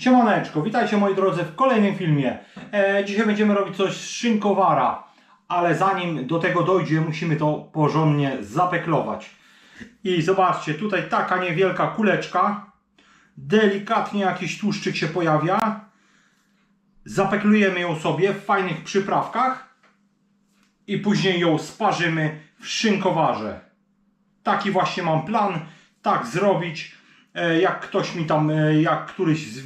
Siemaneczko, witajcie moi drodzy w kolejnym filmie. E, dzisiaj będziemy robić coś z szynkowara, ale zanim do tego dojdzie, musimy to porządnie zapeklować. I zobaczcie, tutaj taka niewielka kuleczka, delikatnie jakiś tłuszczyk się pojawia. Zapeklujemy ją sobie w fajnych przyprawkach i później ją sparzymy w szynkowarze. Taki właśnie mam plan, tak zrobić. E, Jak ktoś mi tam, e, jak któryś z,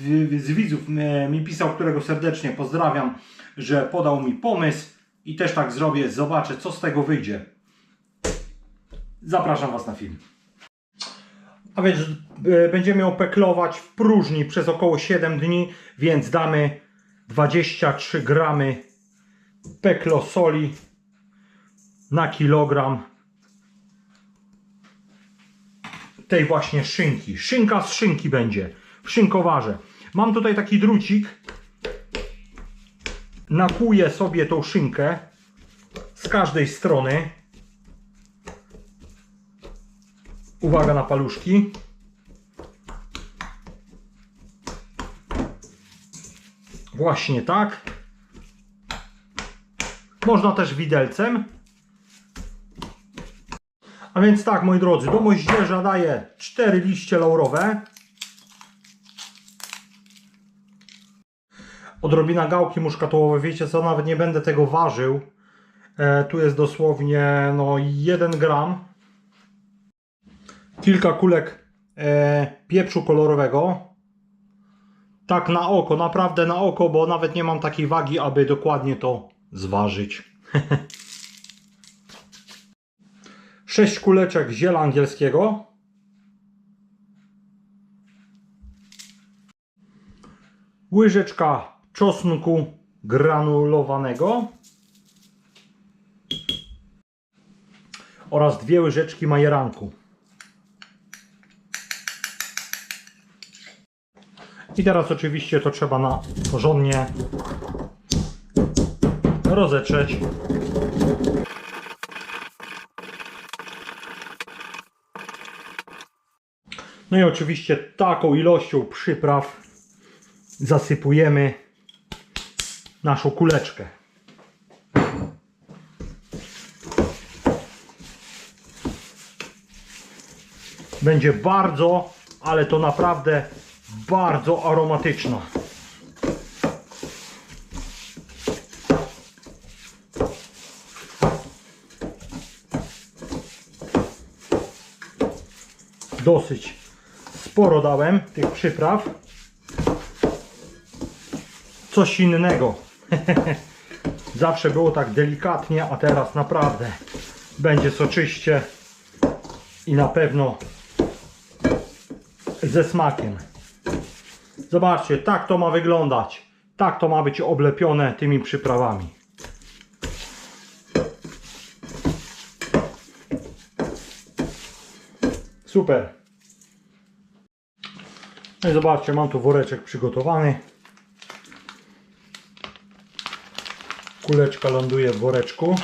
z widzów e, mi pisał, którego serdecznie pozdrawiam, że podał mi pomysł i też tak zrobię, zobaczę co z tego wyjdzie. Zapraszam Was na film. A więc będziemy ją peklować w próżni przez około 7 dni, więc damy 23 gramy peklosoli na kilogram tej właśnie szynki. Szynka z szynki będzie w szynkowarze. Mam tutaj taki drucik. Nakuję sobie tą szynkę z każdej strony. Uwaga na paluszki. Właśnie tak. Można też widelcem. A więc tak, moi drodzy, do moździerza daję 4 liście laurowe. Odrobina gałki muszkatołowe. Wiecie co, nawet nie będę tego ważył. E, tu jest dosłownie no 1 gram. Kilka kulek e, pieprzu kolorowego. Tak na oko, naprawdę na oko, bo nawet nie mam takiej wagi, aby dokładnie to zważyć. 6 kuleczek ziela angielskiego. Łyżeczka czosnku granulowanego. Oraz dwie łyżeczki majeranku. I teraz oczywiście to trzeba na porządnie rozetrzeć. No i oczywiście taką ilością przypraw zasypujemy naszą kuleczkę. Będzie bardzo, ale to naprawdę bardzo aromatyczna. Dosyć sporo dałem tych przypraw. Coś innego. Zawsze było tak delikatnie, a teraz naprawdę będzie soczyście i na pewno ze smakiem. Zobaczcie, tak to ma wyglądać. Tak to ma być oblepione tymi przyprawami. Super. No i zobaczcie, mam tu woreczek przygotowany. Kuleczka ląduje w woreczku.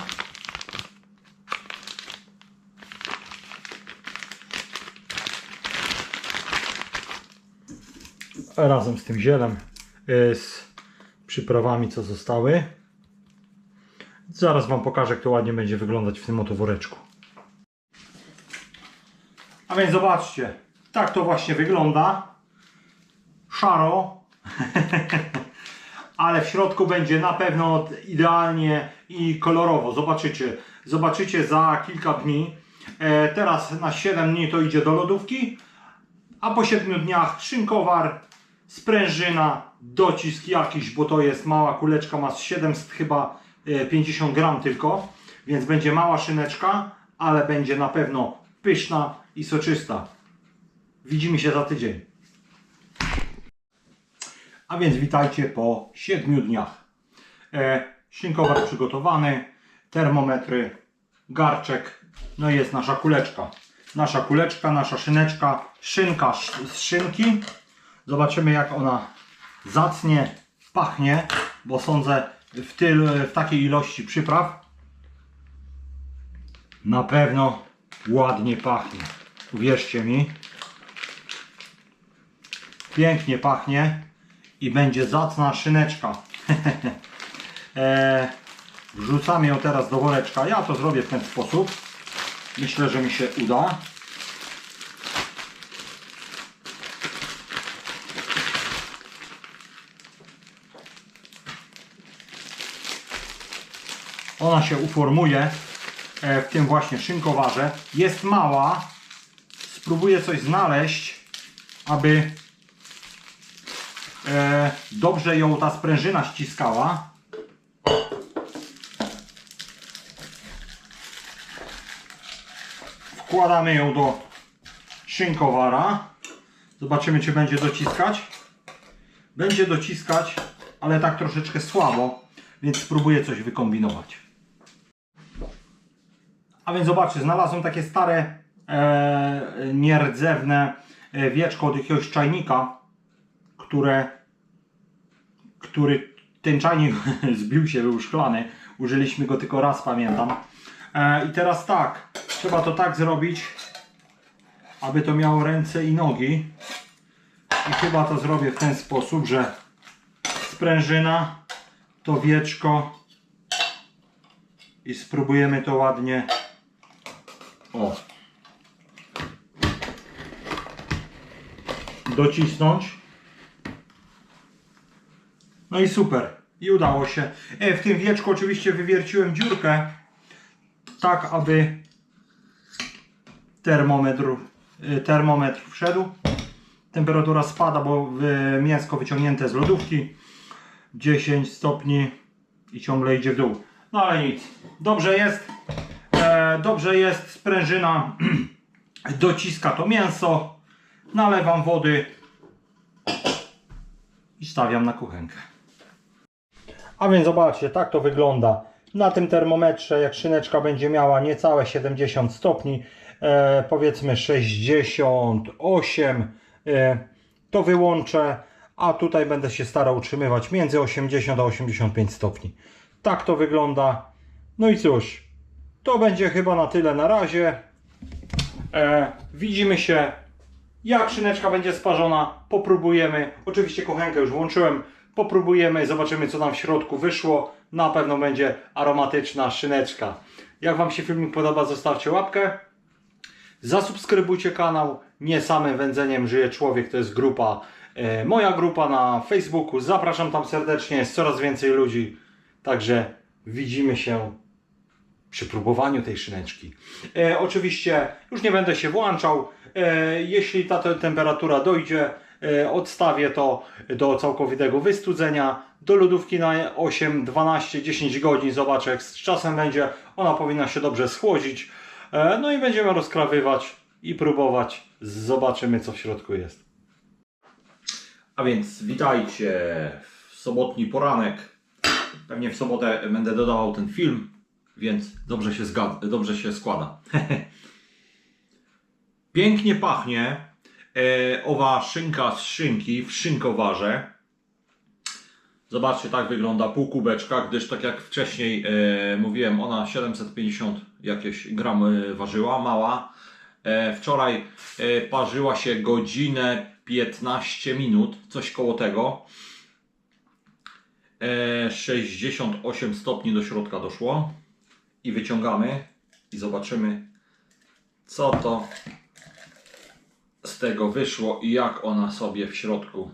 Razem z tym zielem, y, z przyprawami, co zostały. Zaraz Wam pokażę, jak to ładnie będzie wyglądać w tym oto woreczku. A więc zobaczcie, tak to właśnie wygląda. Szaro. Ale w środku będzie na pewno idealnie i kolorowo. Zobaczycie. Zobaczycie za kilka dni. E, teraz na 7 dni to idzie do lodówki. A po 7 dniach szynkowar, sprężyna, docisk jakiś, bo to jest mała kuleczka, ma 700 chyba e, 50 gram tylko. Więc będzie mała szyneczka, ale będzie na pewno pyszna i soczysta. Widzimy się za tydzień. A więc witajcie po 7 dniach. E, przygotowany, termometry, garczek, no i jest nasza kuleczka. Nasza kuleczka, nasza szyneczka, szynka sz- z szynki. Zobaczymy jak ona zacnie pachnie, bo sądzę w, tylu, w takiej ilości przypraw na pewno ładnie pachnie. Uwierzcie mi. Pięknie pachnie i będzie zacna szyneczka. e, wrzucamy ją teraz do woreczka. Ja to zrobię w ten sposób. Myślę, że mi się uda. Ona się uformuje e, w tym właśnie szynkowarze. Jest mała. Spróbuję coś znaleźć, aby e, dobrze ją ta sprężyna ściskała. Wkładamy ją do szynkowara. Zobaczymy, czy będzie dociskać. Będzie dociskać, ale tak troszeczkę słabo, więc spróbuję coś wykombinować. A więc zobaczcie, znalazłem takie stare, e, nierdzewne e, wieczko od jakiegoś czajnika, które, który ten czajnik zbił się, był szklany. Użyliśmy go tylko raz, pamiętam. E, I teraz tak, trzeba to tak zrobić, aby to miało ręce i nogi. I chyba to zrobię w ten sposób, że sprężyna, to wieczko i spróbujemy to ładnie o docisnąć. No i super. I udało się. E, w tym wieczku oczywiście wywierciłem dziurkę tak, aby termometr, e, termometr wszedł. Temperatura spada, bo mięsko wyciągnięte z lodówki 10 stopni i ciągle idzie w dół. No ale nic. Dobrze jest. E, dobrze jest. Sprężyna dociska to mięso. Nalewam wody i stawiam na kuchenkę. A więc zobaczcie, tak to wygląda. Na tym termometrze, jak szyneczka będzie miała niecałe 70 stopni, e, powiedzmy 68, e, to wyłączę, a tutaj będę się starał utrzymywać między 80 a 85 stopni. Tak to wygląda. No i cóż, to będzie chyba na tyle na razie. E, widzimy się jak szyneczka będzie sparzona, popróbujemy. Oczywiście kuchenkę już włączyłem. Popróbujemy, zobaczymy co nam w środku wyszło. Na pewno będzie aromatyczna szyneczka. Jak Wam się filmik podoba, zostawcie łapkę. Zasubskrybujcie kanał. Nie samym wędzeniem żyje człowiek, to jest grupa, e, moja grupa na Facebooku. Zapraszam tam serdecznie, jest coraz więcej ludzi. Także widzimy się przy próbowaniu tej szyneczki. E, oczywiście już nie będę się włączał. E, jeśli ta te- temperatura dojdzie, odstawię to do całkowitego wystudzenia, do lodówki na 8, 12, 10 godzin. Zobaczę jak z czasem będzie. Ona powinna się dobrze schłodzić. E, no i będziemy rozkrawywać i próbować. Zobaczymy co w środku jest. A więc witajcie w sobotni poranek. Pewnie w sobotę będę dodawał ten film, więc dobrze się, dobrze się składa. Pięknie pachnie e, owa szynka z szynki w szynkowarze. Zobaczcie, tak wygląda pół kubeczka, gdyż tak jak wcześniej e, mówiłem, ona 750 jakieś gram e, ważyła, mała. E, wczoraj e, parzyła się godzinę 15 minut, coś koło tego. E, 68 stopni do środka doszło. I wyciągamy i zobaczymy, co to tego wyszło i jak ona sobie w środku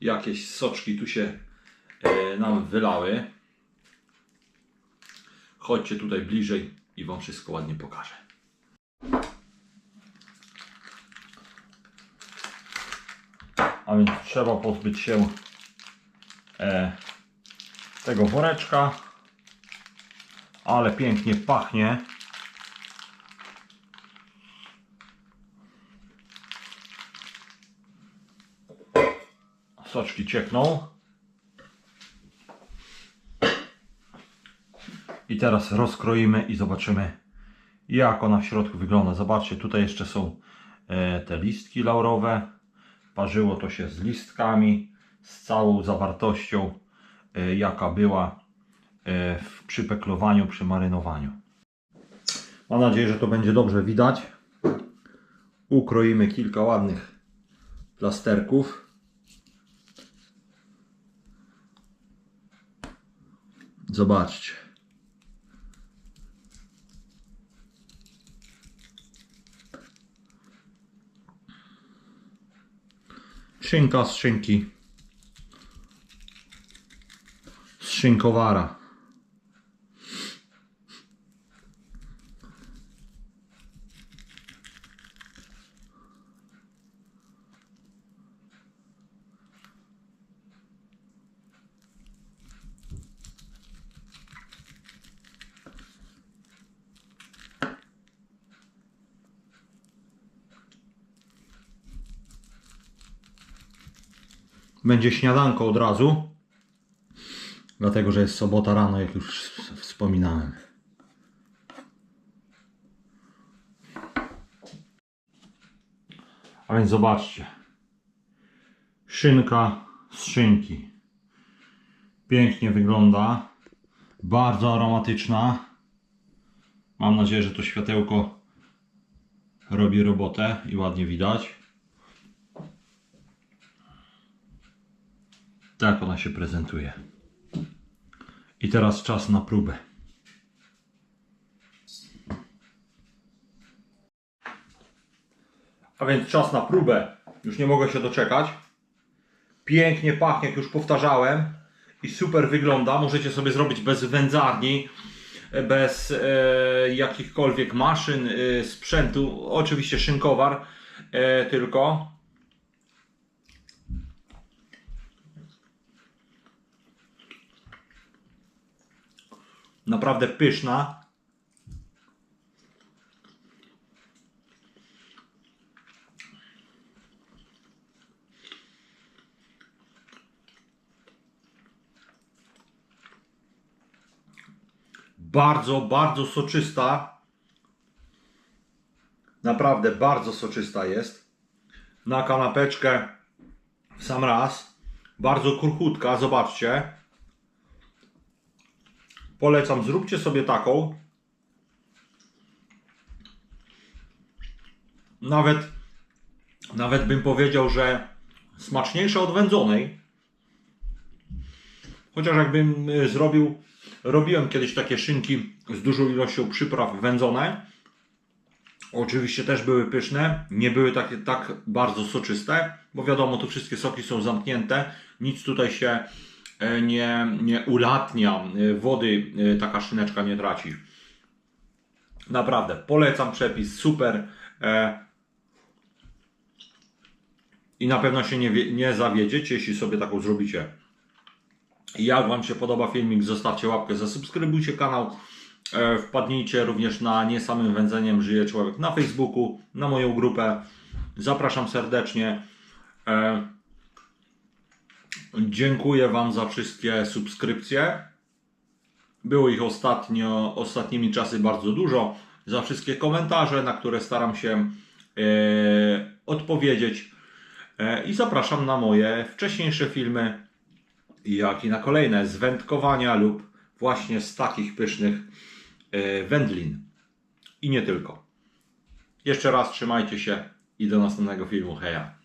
jakieś soczki tu się e, nam wylały. Chodźcie tutaj bliżej i Wam wszystko ładnie pokażę. A więc trzeba pozbyć się e, tego woreczka, ale pięknie pachnie. Soczki ciekną. I teraz rozkroimy i zobaczymy jak ona w środku wygląda. Zobaczcie, tutaj jeszcze są e, te listki laurowe. Parzyło to się z listkami, z całą zawartością, e, jaka była e, w przypeklowaniu, przy marynowaniu. Mam nadzieję, że to będzie dobrze widać. Ukroimy kilka ładnych plasterków. Zobaczcie. Szynka z szynki. Z szynkowara. Będzie śniadanko od razu. Dlatego, że jest sobota rano, jak już wspominałem. A więc zobaczcie. Szynka z szynki. Pięknie wygląda. Bardzo aromatyczna. Mam nadzieję, że to światełko robi robotę i ładnie widać. Tak ona się prezentuje. I teraz czas na próbę. A więc czas na próbę. Już nie mogę się doczekać. Pięknie pachnie, jak już powtarzałem. I super wygląda. Możecie sobie zrobić bez wędzarni, bez e, jakichkolwiek maszyn, e, sprzętu. Oczywiście szynkowar e, tylko. Naprawdę pyszna. Bardzo, bardzo soczysta. Naprawdę bardzo soczysta jest. Na kanapeczkę w sam raz. Bardzo kruchutka, zobaczcie. Polecam, zróbcie sobie taką. Nawet, nawet bym powiedział, że smaczniejsza od wędzonej. Chociaż jakbym y, zrobił, robiłem kiedyś takie szynki z dużą ilością przypraw wędzone. Oczywiście też były pyszne, nie były takie tak bardzo soczyste, bo wiadomo, tu wszystkie soki są zamknięte, nic tutaj się nie, nie ulatnia, e, wody e, taka szyneczka nie traci. Naprawdę, polecam przepis, super. e, I na pewno się nie, nie zawiedziecie, jeśli sobie taką zrobicie. Jak Wam się podoba filmik, zostawcie łapkę, zasubskrybujcie kanał. E, Wpadnijcie również na Nie samym wędzeniem żyje człowiek na Facebooku, na moją grupę. Zapraszam serdecznie. Dziękuję Wam za wszystkie subskrypcje. Było ich ostatnio, ostatnimi czasy bardzo dużo. Za wszystkie komentarze, na które staram się e, odpowiedzieć. E, I zapraszam na moje wcześniejsze filmy, jak i na kolejne z wędkowania lub właśnie z takich pysznych e, wędlin. I nie tylko. Jeszcze raz trzymajcie się i do następnego filmu. Heja!